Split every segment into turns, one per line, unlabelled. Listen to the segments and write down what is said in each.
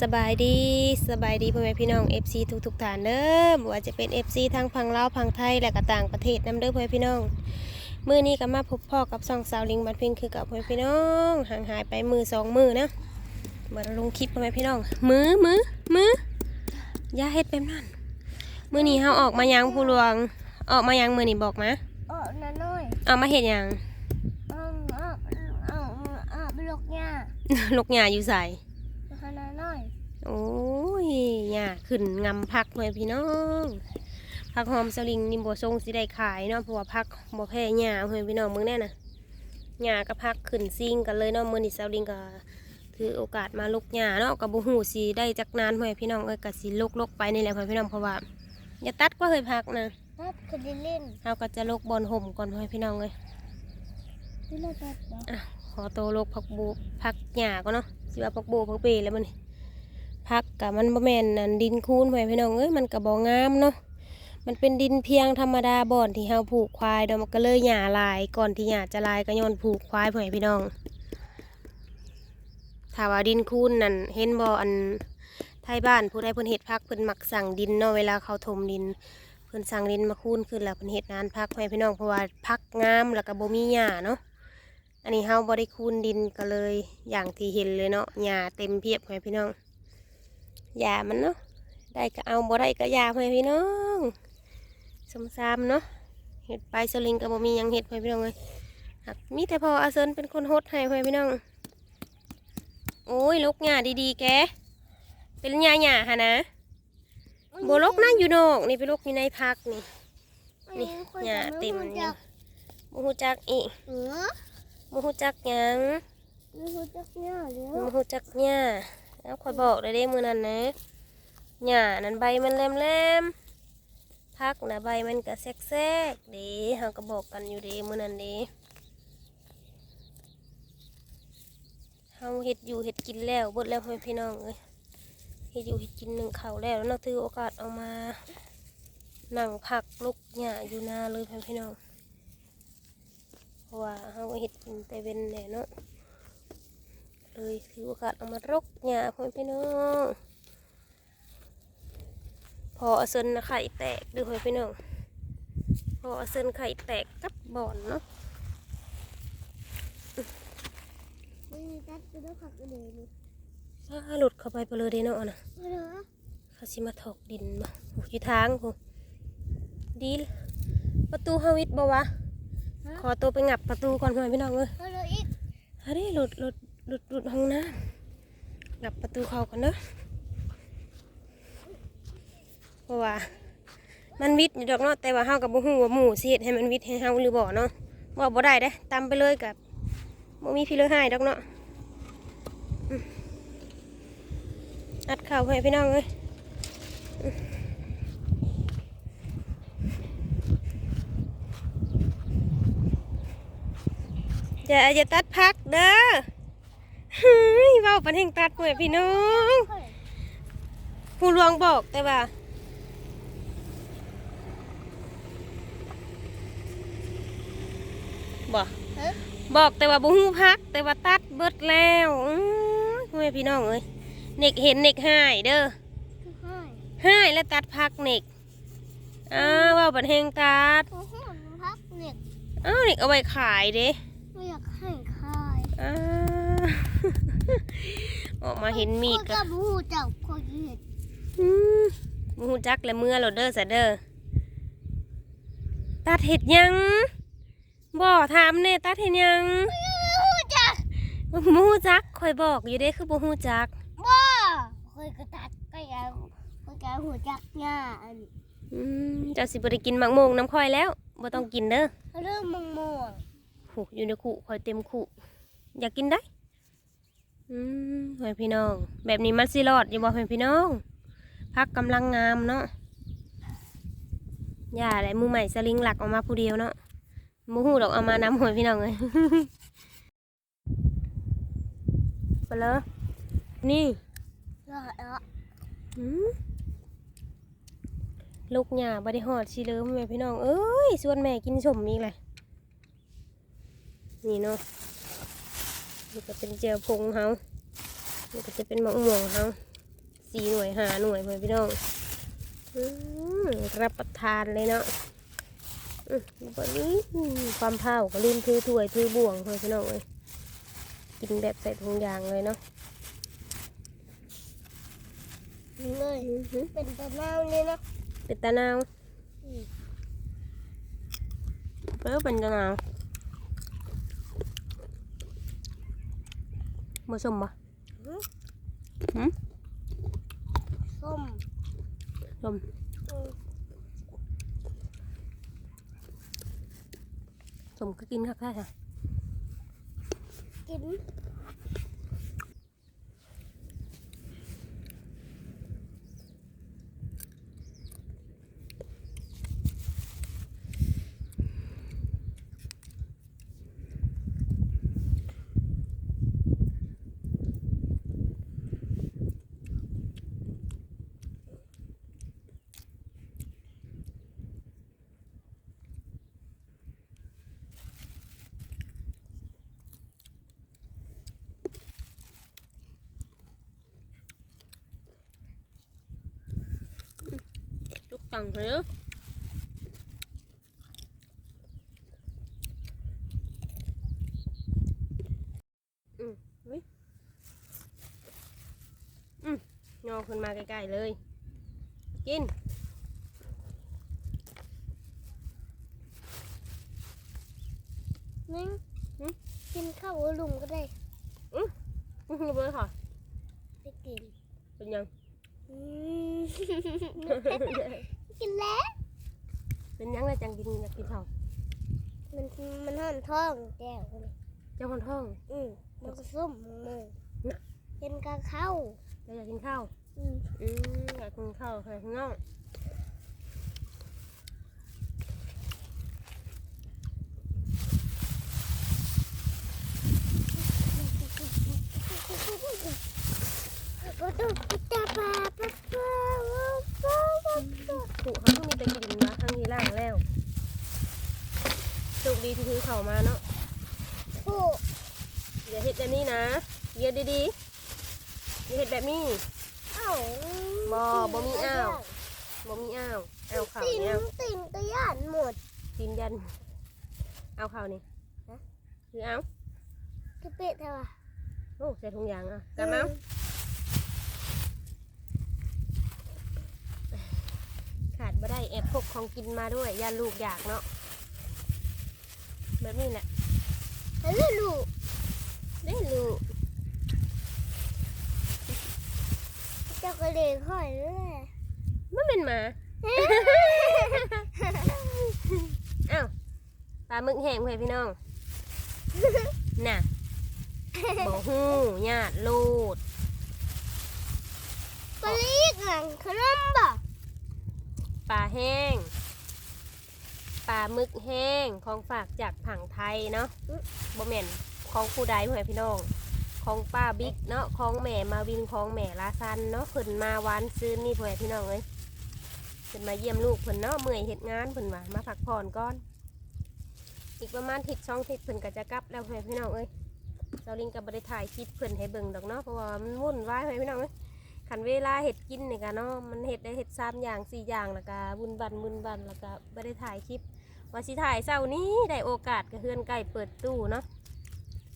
สบายดีสบายดีพ่อแม่พี่น้อง FC ทุกทุกๆท่านเด้อบ่ว่าจะเป็น FC ทั้งพังลาวพังไทยและก็ต่างประเทศนํเด้อพ่อแม่พี่น้องมื้อนี้ก็มาพบพ่อกับสองสาวลิงบัดเพ็งคือกับพ่อแม่พี่น้องห่างหายไปมือสองมือนะมาลงคลิปพ่อแม่พี่น้อง มือมือมืออย่าเฮ็ดแบบนั้นมื้อนี้เฮาออกมายังผู้หลวง ออกมายังมื้อนี้บอกมา
เออน้าน้อย
ออกมาเฮ็ดหยัง
เออเออเออเออไปลกหญ้า
ลูกหญ้าอยู่ไส
นะคะน้าน้อย
โอ้ยหญ้าขึ้นงำพักเลยพี่น้องพักหอมสลิงนิมโบทรงสิได้ขายเนาะเพราะว่าพักบ่แพ้หญ้าเฮ้ยพี่น้องมึงแน่น่ะหญ้ากับพักขึ้นซิงกันเลยเนาะมื้อนี้สลิงก็ถือโอกาสมาลกหญ้าเนาะกับบ่ฮู้สิได้จักนานเฮ้ยพี่น้องเอ้ยก็สิลกลกๆไปนี่แหละเฮ้ยพี่น้องเพราะว่าอย่าตัดก็เฮ้ยพักนะ
นัดคือดิเล่น
เฮาก็จะลกบอนห่มก่อนเฮ้ยพี่น้องเอ้ย
ที่เราตัดบ่
อะขอโตวลกผักบูผักหญ้าก่อนเนาะสิว่าผักบูผักเปแล้วมัน พักกับมันบ่แม่นนั่นดินคูนไว้พี่น้องเอ้ยมันก็บ่งามเนาะมันเป็นดินเพียงธรรมดาบ่อนที่เฮาผูกควายเนาะมันก็เลยหญ้าลายก่อนที่หญ้าจะลายก็ย้อนผูกควายพ่อพี่น้องถ้าว่าดินคูนนั่นเห็นบ่อันไทยบ้านผู้ใดเพิ่นเฮ็ดพักเพิ่นมักสั่งดินเนาะเวลาเขาถมดินเพิ่นสั่งดินมาคูนขึ้นแล้วเพิ่นเฮ็ดงานพักพ่อพี่น้องเพราะว่าพักงามแล้วก็บ่มีหญ้าเนาะอันนี้เฮาบ่ได้คูนดินก็เลยอย่างที่เห็นเลยเนาะหญ้าเต็มเพียบพ่อพี่น้อง ยามันเนาะได้ก็เอาบ่ได้ก็ยาเพื่อนพี่น้องสมซามเนาะเห็ดไปสลิงก็บ่มีหยังเห็ดเพื่อนพี่น้องเลยหักมีแต่พออาเซินเป็นคนโฮดให้เพื่อนพี่น้องโอ้ยลกหญ้าดีๆแกเป็นหญ้าหญ้าฮะนะโบลกนั่งอยู่นอกนี่ไปลกอยู่ในพักนี่นี่หญ้าเต็มอยู่บ่ฮู้จักอีก
เออ
บ่ฮู้จักหยัง
ไม่รู้จักหญ้าแล้
บ่
ว
ฮู้จักหญ้า เอาคอยบอกได้เด้มือนั้นนะหญ้านั้นใบมันแหลมๆพักนะใบมันก็แซกๆเด้เฮาก็บอกกันอยู่เด้มือนั้นเด้เฮาเฮ็ดอยู่เฮ็ดกินแล้วเบิดแล้วพี่น้องเอ้ยเฮ็ดอยู่เฮ็ดกินหนึ่งเข้าวแล้วนาะถือโอกาสเอามานั่งพักลุกหญ้าอยู่นาเลยพี่น้องเพราะว่าเฮาก็เฮ็ดกินแต่เว้นแหน่เนาะ เลยถือโอกาสเอามารกหญ้าพ่อแม่พี่น้องพอเอาเส้นนะไข่แตกเด้วยพ่อแม่พี่น้องพอเอาเส้นไข่แตกกับบ่อนเนาะ
ไม่มีตัดก็ต้องผักก็เลยนี่
ถ้าหลุดเข้าไปเปเลยเด้เนาะนะ
ไม่เหรอ
เขาสิมาถอกดินมาโอ้ยอยู่ทางกูดีลประตูเฮาวิดบ่วะขอตัวไปงับประตูก่อนพ่อแม่พี่น้องเอ้ย
ไม่เหรออีก
เฮ้ยหลุดหลุด หลุดหลุดห้องน้ำงับประตูเขากันเนาะเพราะว่า มันวิดอยู่ดอกเนาะแต่ว่าเฮากับบ่ฮู้ว่าหมู่สิเฮ็ดให้มันวิดให้เฮาหรือบ่เนาะว่บ่ได้เด้ตามไปเลยกับบ่มีพี่เลยให้ดอกเนาะอัดข่าวให้พี่น้องเอ้ยอืมอาอย่าตัดพักเด้อ เฮ้ยเว้าปันแห่งตัดเว้ยพี่น้อง
เฮ้ย
ผู้หลวงบอกแต่ว่าบอก
เฮ้ย
บอกแต่ว่าบุหูพัก แต่ว่าตัดเบิดแล้วอื้อพ่อแม่พี่น้องเอ้ยเน็กเห็นเน็กหายเด้อ
คือให้
หายแล้วตัดพักเน็กอ้าวว่าบันเฮงตัด
โอ้โหมันพักเนี่ย
อ้าวเน็กเอาไว้ขายเด้
ไม่อยากให้ใคร
อ้าว ออกมาเห็นมีด
ก็
ก็
บูเจ้าคนเห็น
อืมบุหูจักและเมื่อโรเดอร์ซะเด้อตัดเห็ดยังบ่ถามเน่ตัดเห็ดยัง
บูจัก
บ่ฮู้จักคอยบอกอยู่เด้คือบ่ฮู้จัก
บ้าเคยกระตัดก็อยากเคยแกหูจักหญ้าอัน
อืมเจ้าสิบ่ได้กินหมักโมงน้ำคอยแล้วบ่ต้องกินเด้อ
เรื่องมังม่วง
โหอยู่ในขู่คอยเต็มขู่อยากกินได้ อืมเพื่อนพี่น้อง แบบนี้มันสิรอดอยู่บ่เพื่อนพี่น้องพักกำลังงามเนาะอย่าอะไรมือใหม่สลิงหลักออกมาผู้เดียวเนาะมูฮู้ดอกเอามานำหัวพี่น้องเลยไปเลยนี่
รอดล้ว
หืมลูกหญ้าบไดิหอดชีเลิมแม่พี่น้อง เอ้ยส่วนแม่กินสมอีกเลยนี่เนาะ นี่ก็เป็นเจียวพงเฮานี่ก็จะเป็นมะม่วงเฮาสี่หน่วยห้าหน่วยเพื่อนพี่น้องอืมรับประทานเลยเนาะอืมบ่นี้ความเผาก็ลืมถือถ้วยถือบ่วงเพื่อนพี่น้องเลยกินแบบใส่ถุงยางเลยเนาะ
นี่เลย
อื้อหือ
เป็นตะนาวนี่นะ
เป็นตะนาว
อืม
เออเป็นตะนาว มาชมปะ
หืม
หืม
ส้ม
ชม
อืม
ชมก็กินคักแค่ค่ะ
กิน
งเลยเนอะอืมอุ๊ยอืมงอขึ้นมาใกล้ๆเลย กิน หืม
กินข้าวลุงก็ได้
อื้อเบอร์ค่ะ
ไปกิน
เป็นยัง
อืมกินแล้ว
เป็นยังเลยจังกินอยากกินข้าว
มันมันห่อนท้องแก้วเลย
เจ้าคนท้อง
อืมมันก็ส้มมือเป็นกาเข้า
เจ้าอยากกินข้าว
อืม
อืมอยากกินข้าวค่ะข้างนอก
ก็ต้องกินตาปลาปลาปลาปลาปลาปลา
ถูกเขาต้องมีแต่กินมาครั้งที่ล่างแล้วโชคดีที่ถือเข่ามาเนาะ
โอ้
อย่าเห็ดแบบ นี้นะเยอะดีๆอย่าเห็ดแบบนี้
เอ้า
บ่บ่มีอ้าวบ่มีอ้าวเอาเข่า
ติ่ง
เนี่ย
ติ่งตะย่านหมด
ตีนยันเอาเข่านี่
ฮะ
คือเอา
กระเป็ดเท่าไหร่
โอ้ใส่ถุงยางอะกำเอาขาดบ่ได้แอบพกของกินมาด้วยยาลูกอยากเนาะแบบนี้แหละ
แล้วลูก
ได้ ลูก
เจ้าก็เลยค่อยเลย
มันเป็นหมา อ้าวปลาหมึกแห้งเพื่อนพี่น้อง น่ะบ่ฮู้ญาติโลด
ปลีกหลังขนมบ่
ปลาแห้ง ปลาหมึกแห้งของฝากจากผังไทยเนาะบ่แม่น ของผู้ใดเพื่อนพี่น้อง ของป้าบิ๊กเนาะของแม่มาวินของแม่ลาซันเนาะเพิ่นมาวานซื้อนี่เพื่อนพี่น้องเอ้ยเพิ่นมาเยี่ยมลูกเพิ่นเนาะเมื่อยเฮ็ดงานเพิ่นว่ามาพักผ่อนก่อน อีกประมาณทิศช่องทิศเพิ่นก็จะกลับแล้วเพื่อนพี่น้องเอ้ยเจ้าลิงก็บ่ได้ถ่ายคลิปเพิ่นให้เบิ่งดอกเนาะเพราะว่ามันวุ่นวายเพื่อนพี่น้องเอ้ยขันเวลาเห็ดกินเนี่ยกันเนาะมันเห็ดได้เห็ดสามอย่างสี่อย่างแล้วก็บุญบันบุญบันแล้วก็ไม่ได้ถ่ายคลิปว่าสิถ่ายเช้านี้ได้โอกาสก็เฮือนไก่เปิดตู้เนาะ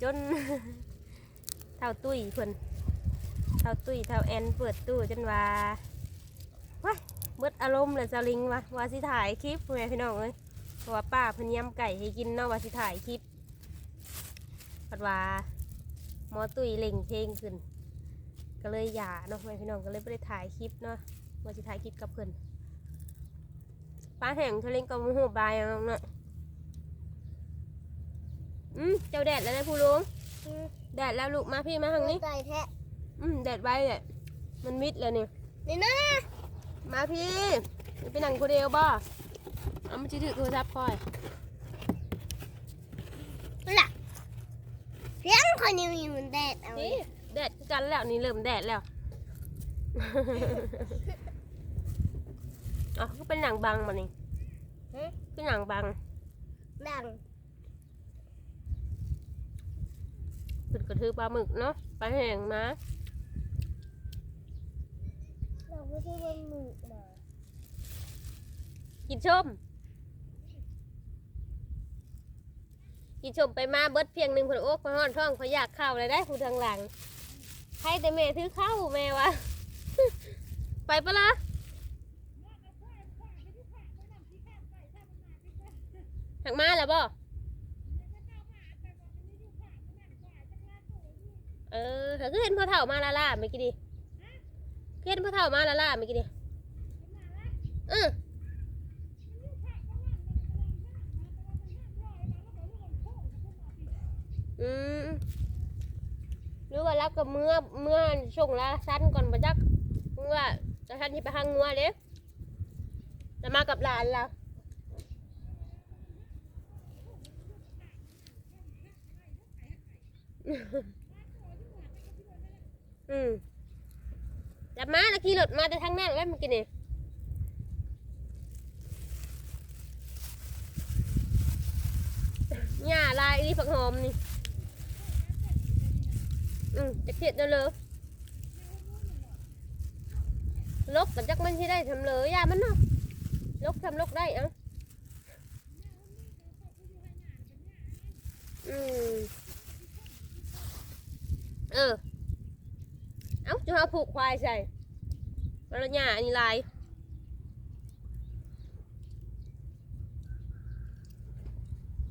จนเท่าตุ้ยเพิ่นเท่าตุ้ยเท่าแอนเปิดตู้จนว่าว้าเบิดอารมณ์เลยสลิงวะว่าสิถ่ายคลิปแม่พี่น้องเอ้ยเพราะว่าป้าเพิ่นยำไก่ให้กินเนาะว่าสิถ่ายคลิปปัดว่าหมอตุ้ยเล่งเพลงขึ้น ก็เลยหย่าเนาะแม่พี่น้องก็เลยไม่ได้ถ่ายคลิปเนาะว่าจะถ่ายคลิปกับเพิ่นป้าแห่งทะเลงกับหูบายเอาเนาะ อืมเจ้าแดดแล้วนะผู้ลุง
อืม
แดดแล้วลูกมาพี่มาทางนี้
ใจแท้
อืมแดดไว้แหละมันมิดแล้วนี่
นี่นะ
มาพี่ไปนั่งคนเดียวบ่เอามาจิถือโทรศัพท์คอย
ล่ะเสียงคนนี้มีมันแดดเอาไว้
นี่แดดคือกันแล้วนี่เริ่มแดดแล้วอ๋อก็เป็นหนังบังมานี่
ฮะ
เป็นหนังบัง
ดัง
ขึ้นกระทือปลาหมึกเนาะปลาแห้งมา
ไม่ใช่วันหมูหมา
กินชมกินชมไปมาเบิดเพียงหนึ่งคนโอ๊กมาห่อนท้องเขาอยากเข้าเลยได้ผู้ทางหลังให้แต่แม่ถือเข้าแม่วะไปปะละหักมาแล้วบ่ เออเขาก็เห็นพ่อเฒ่ามาละล่าไม่อกี่ดีก็เห็นพ่อเฒ่ามาละล่าไม่อกี่ดีเอออืมหรือว่ารักกับเมื่อเมื่อช่วงละสั้นก่อนมาจักเมื่อจะทันที่ไปหางงัวเด้จะมากับหลานละ อืมจับมาแล้วขี่รถมาแต่ทางนั้นไว้เมื่อกี้นี่หญ้าลายอีผักหอมนี่ อืมจะเขียดเร็วๆลกกันจักมันที่ได้ทำเลยยามันเนาะลกทำลกได้เอ้าอืมเออ เอ้าจะเอาผูกควายใส่แล้วหญ้าอันนี้ลาย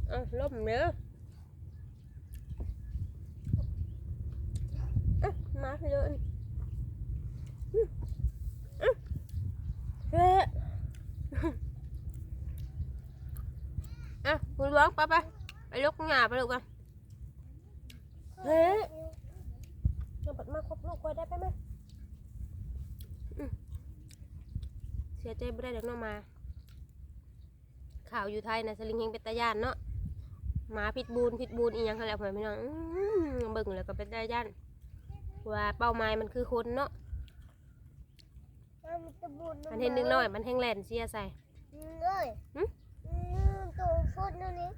เอ้าล้มเนื้ออะมาไปเลยอืมอืมเฮ้อะคุณร้องไปไปไปลุกหงาไปลูกกันเฮ้ยเราบัด มาครบลูกไว้ได้ไปไหมอืมเสียใจไม่ได้เด็กน้องมา ข่าวอยู่ไทยนะสลิงเฮงเป็นตาย่านเนาะหมาพิษบูนพิษบูนอีหยังเขาแล้วพ่อพี่น้องอื้อเบิ่งแล้วก็เป็นตาย่านว่าเป้าหมายมันคือคนเนาะ
มันจะบุญ
มันเห็นนึงน้อย มันแห้งแลนเสียใส่
เลย
หึ
อืมตัวฟุดนั่นนี่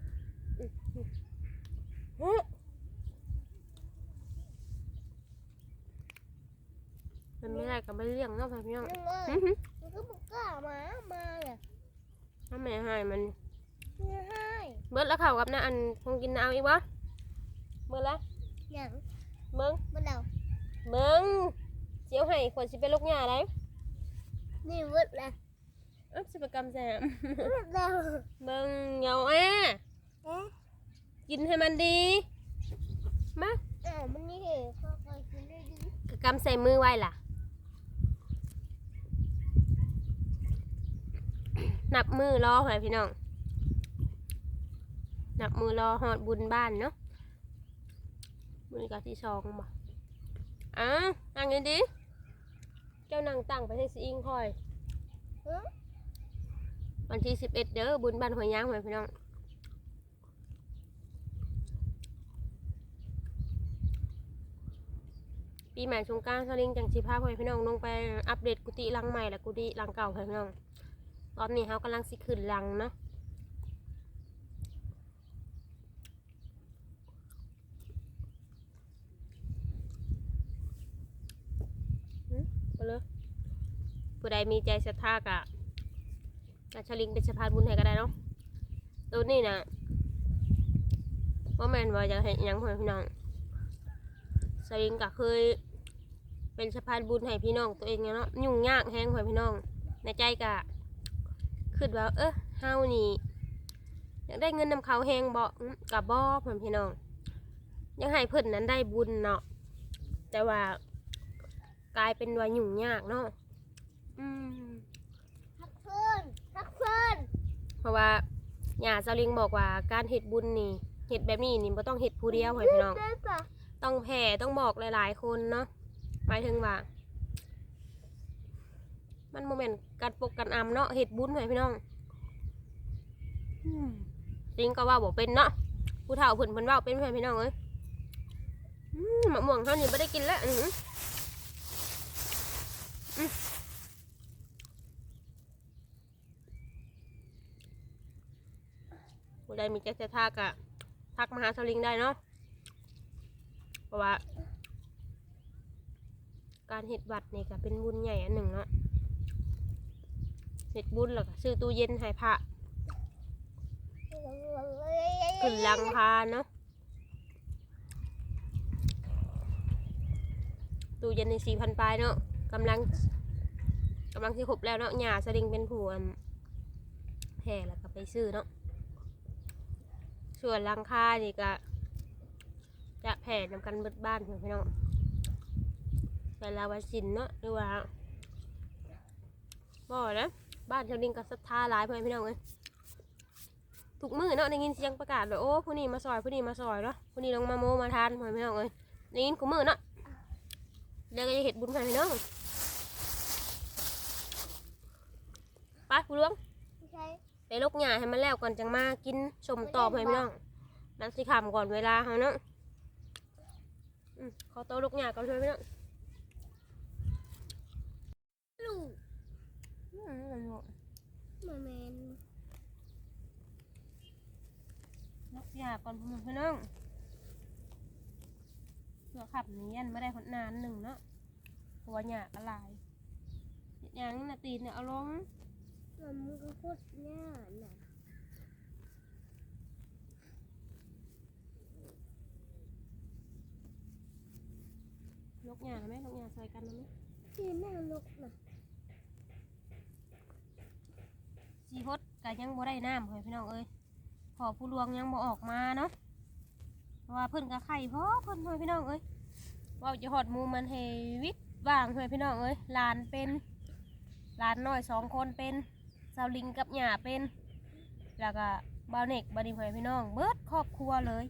มันไม่ได้กับไม่เลี้ยงเนาะพี่น้อง
นั่นเลย
หึหึ
มันก็บุกกล้ามามาเลย
ทำไมให้มัน
ไม่ให้
เบิดแล้วข่าวกับนะอันคงกินเอาอีกวะเบิดละ
อย่าง
เบิ้ง
มันเดา
เบิ้งเสียวให้คนสิเป็นลูกหญ้าได้
นี่วุดเลย
อ๊บสิประกรรมแซม
วุดแล้ว
เบิ้งเหงาแอ่
เอ๊ะ
กินให้มันดีมา
อ้าวมันนี่เหรอพ่อคอยกินได้ดี
กระกำใส่มือไว้ล่ะ นับมือรอหน่อยพี่น้อง นับมือรอหอดบุญบ้านเนาะ บุญกับที่สองบ่อะนั่งดีๆเจ้านั่งตั้งไปให้สิอิงคอยวันที่สิบเอ็ดเด้อบุญบ้านหอยย่างหอยพี่น้องปีใหม่สงกรารสลิงจังสิพาพ่อแม่พี่น้องลงไปอัปเดตกุฏิหลังใหม่และกุฏิหลังเก่าพี่น้อง รอบนี้เขากำลังสิขึ้นหลังเนาะหึไปเลยผู้ใดมีใจศรัทธากะกะชลิงเป็นสะพานบุญให้ก็ได้เนาะตัวนี้นะว่าแมนว่าจะเห็นยังพ่อแม่พี่น้องสลิงก็เคยเป็นสะพานบุญให้พี่น้องตัวเองเนาะยุ่งยากแห้งให้พี่น้อง ในใจกะ คิดว่า เออเฮานี่อยากได้เงินนำเขาแหงบ่อื้อกับบ่เพื่อนพี่น้อง ยังให้เพิ่นนั้นได้บุญเนาะแต่ว่ากลายเป็นว่ายุ่งยากเนาะอืม
พักเพื่อนพักเพื่อน
เพราะว่าย่าเซาลิงบอกว่าการเฮ็ดบุญนี่เฮ็ดแบบนี้นี่บ่ต้องเฮ็ดผู้เดียวให้พี่น้อง
ได้ปะ
ต้องแผ่ต้องบอกหลาย ๆ คนเนาะหมายถึงว่า มันโมเมนต์การปกกันอำเนาะเห็ดบุญให้พี่น้องอืมจริงก็ว่าบอกเป็นเนาะผู้เฒ่าเพิ่นเพิ่นเว่าเป็นให้พี่น้องเอ้ยอืมมะม่วงเท่านี้ไม่ได้กินแล้วอื้อหืออืมผู้ใดมีใจศรัทธากะทักมาหาสลิงได้เนาะเพราะว่า การเห็ดวัดนี่ก็เป็นบุญใหญ่อันหนึ่งเนาะ เฮ็ดบุญแล้วก็ซื้อตู้เย็นให้พระขึ้นหลังคาเนาะตู้เย็นในสี่พันปลายเนาะกำลังกำลังสิครบแล้วเนาะหญ้าสลิงเป็นผู้อันแผ่แล้วก็ไปซื้อเนาะส่วนหลังคานี่ก็จะแผ่นำกันเบิดบ้านเพื่อนพี่น้องแต่ละวันสินเนาะหรือว่าบ่นะ บ้านชาวลิงกับศรัทธาหลายเพื่อนพี่น้องเลยทุกมื้อเนาะได้ยินเสียงประกาศเลยโอ้ผู้นี้มาซอยผู้นี้มาซอยเนาะผู้นี้ลงมาโมมาทานเพื่อนพี่น้องเลยได้ยินกูมื้อเนาะเดี๋ยวก็จะเห็ดบุญเพื่อนพี่น้องไปผู้เรื่อง
ไม่ใช่
ไปลกหญ้าให้มันแล้วก่อนจังมากินชมต่อเพื่อนพี่น้องนักสิขำก่อนเวลาเขาเนาะอืมขอโตวลกหญ้าก่อนเพื่อนพี่น้อง
ลูก
อืมนั่นเนาะ
มาแมน
ลกหญ้าก่อนพ่อพี่น้องเพื่อขับหนี้ยันไม่ได้คนนานหนึ่งเนาะเพราะว่าหญ้าก็หลายเฮ็ดหยังนาตีนเนี่ยเอาลง
มันก็พูดง่ายนะ
ลกหญ้าไหมลกหญ้าใส่กันไหม
ที่แม่ลูกนะ
สีพดก็ยังบ่ได้น้ำเพื่อนพี่น้องเอ้ยพอผู้ลวงยังบ่ออกมาเนาะเพราะว่าเพิ่นก็ไข่พอเพิ่นเพื่อนพี่น้องเอ้ยเว่าจะหอดหมูมันให้วิทย์ว่างเพื่อนพี่น้องเอ้ยหลานเป็นหลานน้อยสองคนเป็นสาวลิงกับหญ้าเป็น แล้วก็บาวเน็กบาดิเพื่อนพี่น้อง เบิดครอบครัวเลย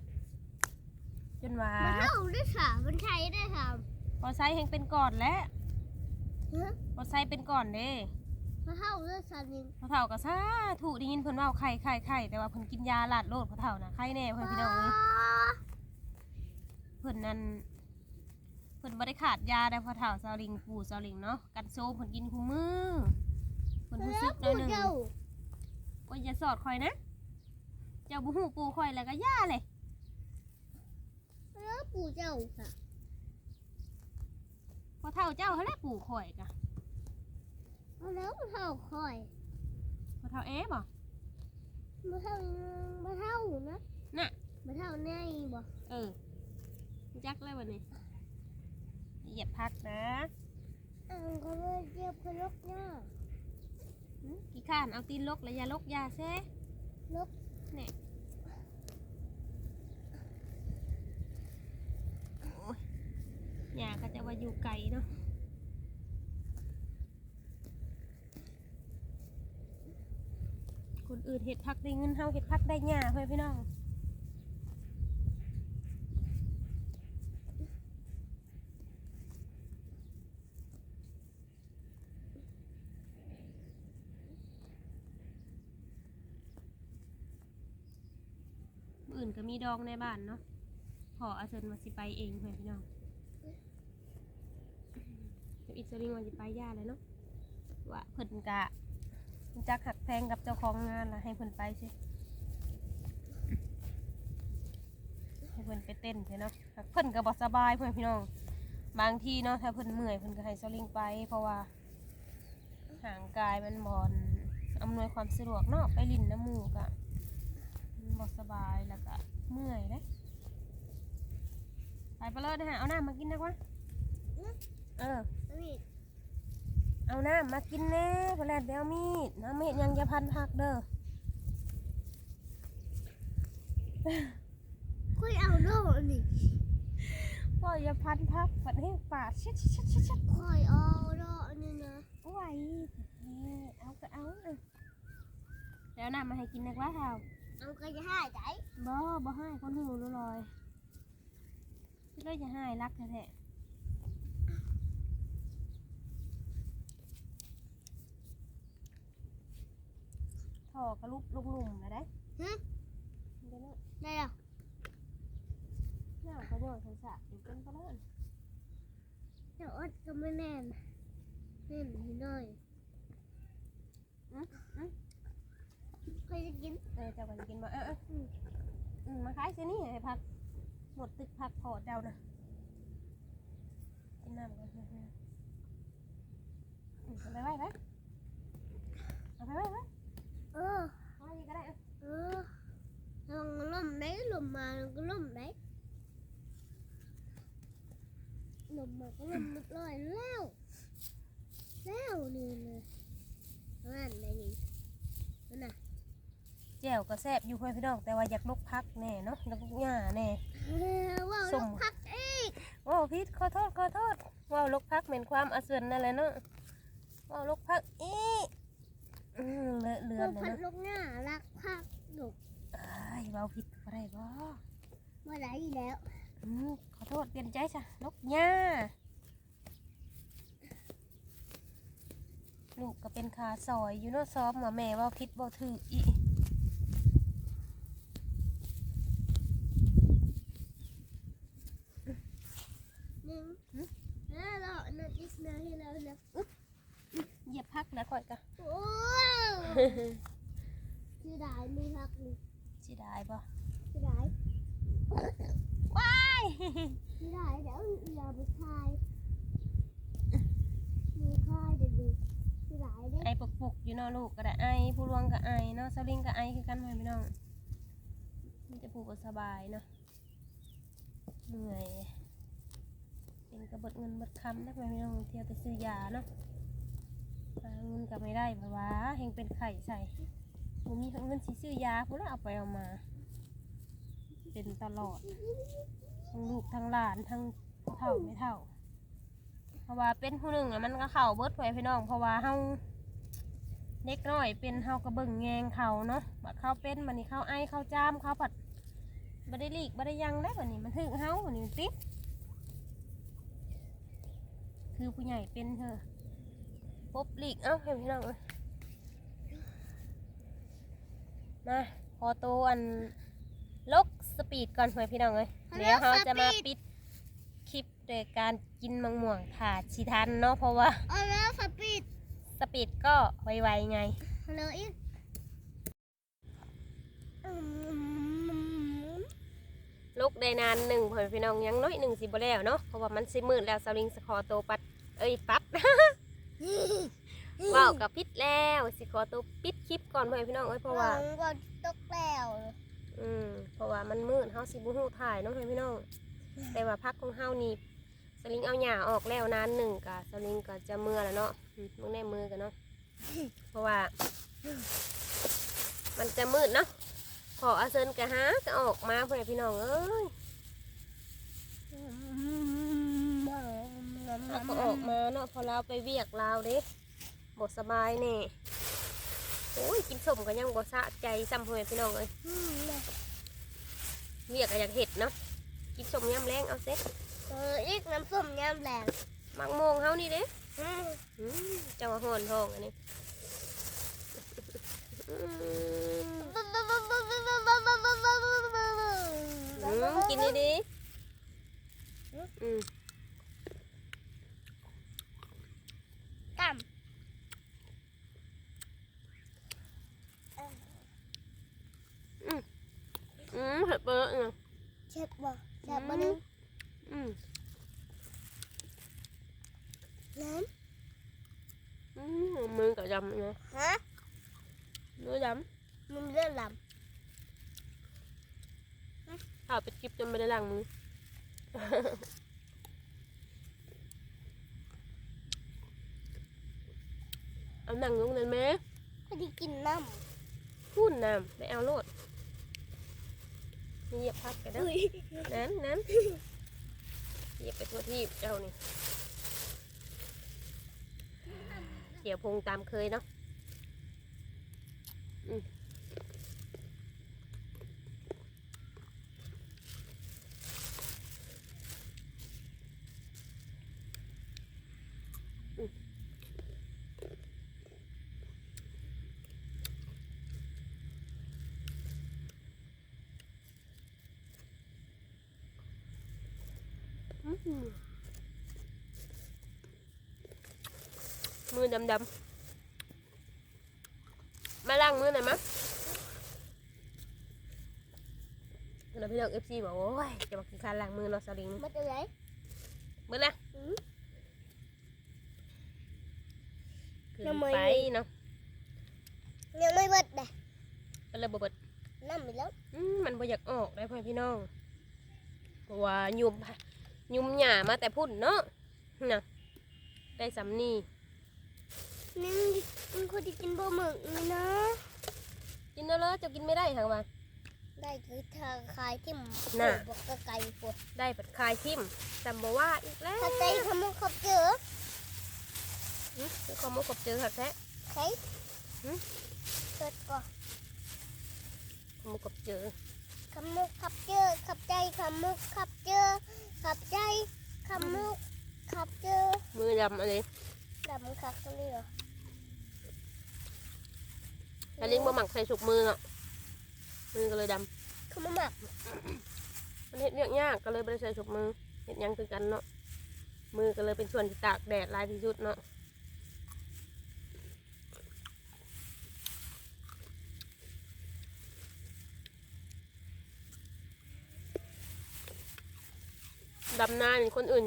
จนว่า
มันเท่าด้วยค่ะมันใช้ได้ค่ะ
พอไซแห่งเป็นก่อนแล้ว
ฮะ
พอไซเป็นก่อนเด้
มันเท่าด้วยสันนิษ
พอเฒ่าก็ซาถูกได้ยินเพิ่นเว่าไข่ไข่ไข่แต่ว่าเพิ่นกินยาลาดโลดพอเฒ่านะไข่แน่เพื่อนพี่น้องเอ้ยเพิ่นนั่นเพิ่นบ่ได้ขาดยาได้พอเฒ่าซาวลิงปู่ซาวลิงเนาะกันโซเพิ่นกินคุมือเพิ่นรู้สึกหน้อยหนึง
เจ้า
ว่าอย่าสอดข่อยนะ เจ้าบ่ฮู้ปู่ข่อยแล้วก็ย่าเลย
แล้วปู่เจ้าค่ะ
พอเฒ่าเจ้าเฮาแหละปู่ข่อยกะ
เอาแล้วมันเท่าคอย
พอเฒ่าเอ๊ะบ่
มันเท่ามันเท่านะ
น่ะ
มันเท่าแน่บ่
เออรู้จักแล้วบัดนี้เหยียบพักนะ
อ่างก็เลยเจ็บกระลกหน้า
หึกี่ข้านเอาตีนลกแล้วอย่าลกยาแซ่
ลก
เนี่ยโอ้ยยาก็จะว่าอยู่ไกลเนาะ คนอื่นเห็ดพักได้เงินเฮาเห็ดพักได้หญ้าเพื่อนพี่น้องอื่นก็มีดองในบ้านเนาะพออาเซนมาสิไปเองเพื่อนพี่น้องเดี๋ยวอิสริงวันสิไปย่าเลยเนาะว่าเพิ่นกะ จักหักแพงกับเจ้าของงานนะให้เพิ่นไปสิให้เพิ่นไปเต้นใช่เนาะหักเพิ่นก็บ่สบายเพื่อนพี่น้อง บางทีเนาะถ้าเพิ่นเมื่อยเพิ่นก็ให้สลิงไป เพราะว่าห่างกายมันบอนอำนวยความสะดวกเนาะไปลินน้ำมูกอะมันบ่สบายแล้วก็เมื่อยเด้ไปไปเลยนะฮะเอาน้ำมากินนะวะเออ
นี่
เอาน้ำมากินแน่พอแลดเดี๋ยวมีดน้ำเม็ดยังจะพันผักเด้อ
คุยเอาโน่นี่
พ่ออย่าพันผักปัดให้ปาดชิดชิดชิดชิดชิด
คอยเอาโน่นี่นะ
ไหวนี่เอาก็เอาเออแล้วน้ำมาให้กินนักว่าเท่า
เอาก็จะให้ใจ
บ่บ่ให้คนหูรู้ลอยพี่ก็จะให้รักแท้ๆ ท่อกระลุกลุกลุ่มนะได้
ฮะ
เดี๋ยวนะ
ได้แล้ว
น้ำก็ย่อยสงสารอยู่เป็นปะนั่น
เดี๋ยวอดก็ไม่แน่นแน่นนิดหน่อย
อืมอืม
ใครจะกิน
เออเจ้าก็จะกินบ่เออเอออืมอืมมาขายเสียนี่ให้พัก หมดตึกพักพอเจ้านะกินน้ำกันเถอะอืมเอาไปไว้ไปเอาไว้ไว้
เออ
ไว้นี่ก็ได้เออ
เออลองล่มได้ลมมาก็ล่มได้ลมมาก็ล่มหมดเลยแล้วแล้วนี่เลยนั่นได้นี่นั่นน่ะ
แจ่วก็แซ่บอยู่เพื่อนพี่น้องแต่ว่าอยากลกพักแน่เนาะอยากลกหญ้าแน่
เออว่าว
ส้
ลู
ม
กพักเอ้ย
โอ้พิษขอโทษขอโทษว่าวลกพักเหม็นความอาเสือนนั่นแหละเนาะว่าวลกพักอี อืมเลอะเลือ
ลู
น
ก
เลย
พัด
เนาะ
ลูกหน้ารักพักลูก
เอ้ยเบาผิดอะไรบ่
เมื่อไหรอีกแล้ว
อืมขอโทษเปลี่ยนใจจ้ะลกหญ้าลูกก็เป็นขาซอยอยู่เนาะซ้อมว่าแม่เว่าผิดบ่ถืออี
หนึ่งแล้วเราหนึ่งอีกหนึ่งให้เราหนึ่ง
เหยียบพักนะข่อยกะ
โอ้ ยที่ได้มีพักนี่
สิได้บ่
ที่ได้
ว้าย
ที่ได้เดี๋ยวอย่าไปคายมีคายเด็กๆที่ได้เด้
ไอปุกปุกๆอยู่เนาะลูกก็ได้ไอผู้ลวงก็ไอเนาะสลิงก็ไอคือกันพ่อพี่น้องมันจะผูกบ่สบายเนาะเหนื่อยเป็นกระเบิดเงินเบิดคำนะพ่อพี่น้องเที่ยวไปซื้อยาเนาะ หาเงินก็ไม่ได้เพราะว่าเฮงเป็นไข่ใส่ผมมีเงินสิซื้อยาพุ่นละเอาไปเอามา เป็นตลอด ทั้งลูกทั้งหลานทั้งเท่าไม่เท่า เพราะว่าเป็นผู้หนึ่งอะมันก็เข่าเบิดไว้พี่น้อง เพราะว่าเฮาเด็กน้อยเป็นเฮากระเบิ่งแงงเขาเนาะบัดเขาเป็นมันนี่เขาไอเขาจามเขาผัดบ่ได้ลีกบ่ได้ยังได้บัดนี้มันถึงเฮาบัดนี้มันติดคือผู้ใหญ่เป็นเธอ ปุ๊บลีกเอ้าให้พี่น้องเอ้ยมาพอโตวอันลกสปีดก่อนเพื่อนพี่น้องเอ้ยเดี๋ยวเราจะมาปิดคลิปโดยการกินมังม่วงขาดชีทันเนาะเพราะว่า
เอาแล้วสปีด
สปีดก็ไวๆไง
เหลยอีกอืม
ลูกได้นานหนึ่งเพื่อนพี่น้องยังน้อยหนึ่งสิบ่แล้วเนาะเพราะว่ามันสิมืดแล้วสลิงสคอโตวปัด เอ้ยปัด ว้าวกับพิษแล้วสิขอตัวปิดคลิปก่อนเพื่อนพี่น้องเอ้ยเพราะว่า
หลังก็ตกแล้ว
อืมเพราะว่ามันมืดเฮาสิบ่ฮู้ถ่ายเนาะเพื่อนพี่น้องแต่ว่าพักของเฮานี่สลิงเอาหญ้าออกแล้วนานหนึ่งกะสลิงก็จะเมื่อแล้วเนาะอืมมึงแน่มือกันเนาะเพราะว่า มันจะมืดเนาะพออาเซินกะฮะก็ออกมาเพื่อนพี่น้องเอ้ย เอาก็ออกมาเนาะพอเราไปเวียกลาวเด้บสบายนี่โอ้ยกินสมก็ยังบ่สะใจซ้ำเพื่อนพี่น้องเอ้ย
อืมเลย
เวียกก็อยากเห็ดเนาะกินสมยำแรงเอาเซ็
เอออีกน้ำส้มยำแรง
มักโมงเฮานี่เด้
อืม
อืมจังหวะหอนทองอันนี้อืมอืมกินดีๆ อืม
ต่
อืมเผ็ดเปอะเนี่ยำ
เช็ดบ่เช็ดบ่นึง
อืม
น้
อืมมือกับยำเนาะำ
ฮะ
มือย
มันเลื่อนลำ
ข้าวเป็ดกิบจนไม่ได้ล้างมือ เอาห นังลงนั่นไหมำ
พอดีกินน้
พูดน้ำได้เอาโลดนี่เหยียบพักกันำเด้อ
อุ้ย
นั้นนั้นเหยียบไปทั่วที่เจ้านี่เขี่ยวพุงตามเคยเนาะอืมอืมอืม มือดำดำๆมาล้างมือหน่อยมะแล้วพี่น้องเอฟซีบอกว่าโอ้ยจะมากินข้าวล้างมือเนาะสลิง
มาจากไหน
มือละ
อืม
ขึ้น
ทำไม
ไปเนาะ
ยังไม่เบิดเลย
ก็เลยบ่เบิด
น้ำไปแล้ว
อืมมันบ่อยากออกได้พ่อพี่น้องเพราะว่ายุมยุมหญ้ามาแต่พุ่นเนาะน่ะได้สำนี
นี่มันคนที่กินปลาหมึกนี่นะ
กินแล้วเลยจะกินไม่ได้ทางว่า
ได้คือทางคายที่หมู
น่ะ
บอกกระไก่ปวด
ได้ปัดคายทิมจำบ่ว่าอีกแล้ว
ถ้าใจขโมยขับเจอ
อืมคือความมุกบเจอค่ะแท้
ใคร
หืม
เกิดก่อน
ความมุกบเจอ
ขโมยขับเจอขับใจขโมยขับเจอขับใจขโมยขับเจอ
มือดำอะไร
ดำขับตัวนี้เหรอ
ถ้าลิงบ่หมักใส่สุกมือเนาะมือก็เลยด
ขโมยหมักำ
มันเห็ดเรียกยากก็เลยบ่ไปใส่สุกมือเห็ดหยังคือกันเนาะมือก็เลยเป็นส่วนที่ตากแดดหลายที่สุดเนาะดำนานี่คนอื่น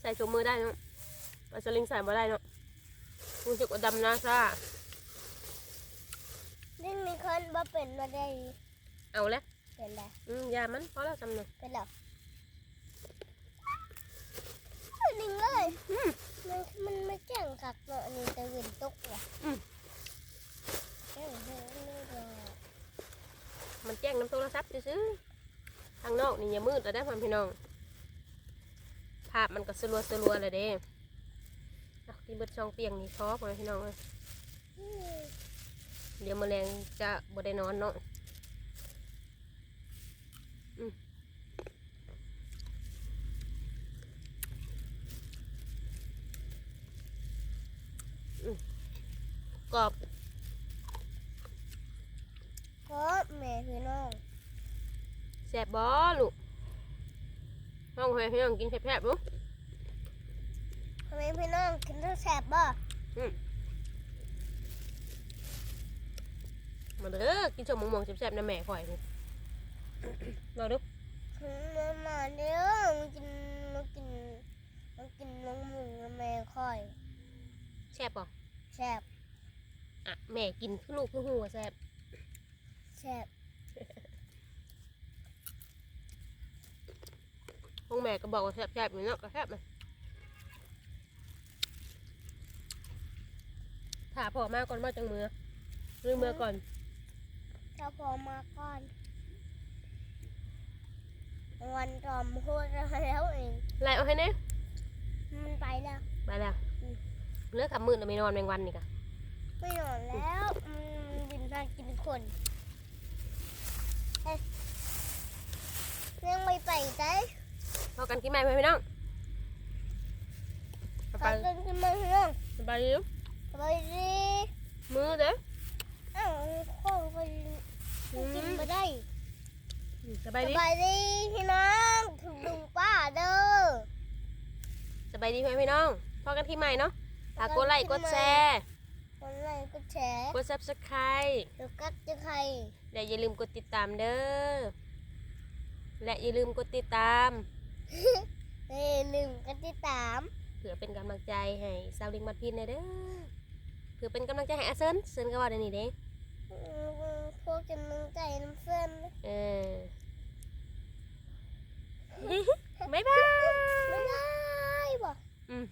ใส่ถุงมือได้เนาะแต่สลิงใส่บ่ได้เนาะ รู้สึกว่าดำนาซ่า
นี่มีคนบ่เป็นมาได้
เอาแล้ว
เป็นได้
อืมยามันพอแล้วจำหนึ่ง
เป็นแล้วเอาลิงเลย
อืม
มันมันไม่แจ้งขักเนาะนี่แต่เวินตกว่ะ
อืม
แจ้งเฮ้ยเลยว่ะ
มันแจ้งน้ำโทรศัพท์ซื้อๆทางนอกนี่อย่ามืดแล้วได้อพ่อพี่น้องภาพมันก็สลัวสลัวๆเลยเด้เอา ที่เบิดช่องเปียงนี่ท้อพ่อพี่น้องเอ้ย
อืม
เดี๋ยวแมลงจะบ่ได้นอนเนาะอืมอืมกรอบ
เพราะแม่พี่น้อง
แสบบ่ลูกห้องให้พี่น้องกินแซ่บๆลูก
ทำไมพี่น้องกินข้าวแสบบ่
มาเด้อกินชมมงมงๆแซ่บๆนะแม่ข่อยนี่รอดู
มามาเดี๋ยวมากินมากินมากินน้องหมูกับแม่ค่อย
แซ่บป่ะ
แสบ
อะแม่กินคือลูกคือหัวแซ่บ
แสบ
พวกแม่ก็บอกว่าแซ่บๆอยู่เนาะก็แซ่บเลย ถ้าพ่อมาก่อนมาจังมือหรือมือก่อน
ถ้าพอมาก่อน วันตอมโคตรแล้วเอง
ไล่เอาให้แน่
มันไปแล้ว
ไปแล้ว
อืม
เลือกทำมือแต่ไม่นอนแมงวันนี่กะ
ไม่นอนแล้วมันบินมากินคนเอ้ยยังไม่ไปใจ
พอกันกินไหมพี่น้องส
ข
บา
อยกันกินมาพี่น้อง
สบายดี
สบาย ดี
มือเด้อ
อ้าวโค้งก็กินมาได้
อืมส
ส
บายดี
บายดีพี่น้องถึงลุงป้าเด้อ
สบายดีพี่น้องพอกันที่ใหม่เนาะฝากกดไลค์กดแชร์
คนไหนก็แชร์
กด subscribe
แล้วก็จะใคร
และอย่าลืมกดติดตามเด้อและอย่าลืมกดติดตาม
เอ้ยลืมกันที่สาม
เพื่อเป็นกำลังใจให้สาวลิงบัดพินหน่อยเด้อ เพื่อเป็นกำลังใจให้อาเซินเซินก็ว่าเดี๋ยวนี้เด้
อืมพวกกำลังใจน้ำเส้น
เออบ๊ายบาย
ไม่ได้บ่
อืม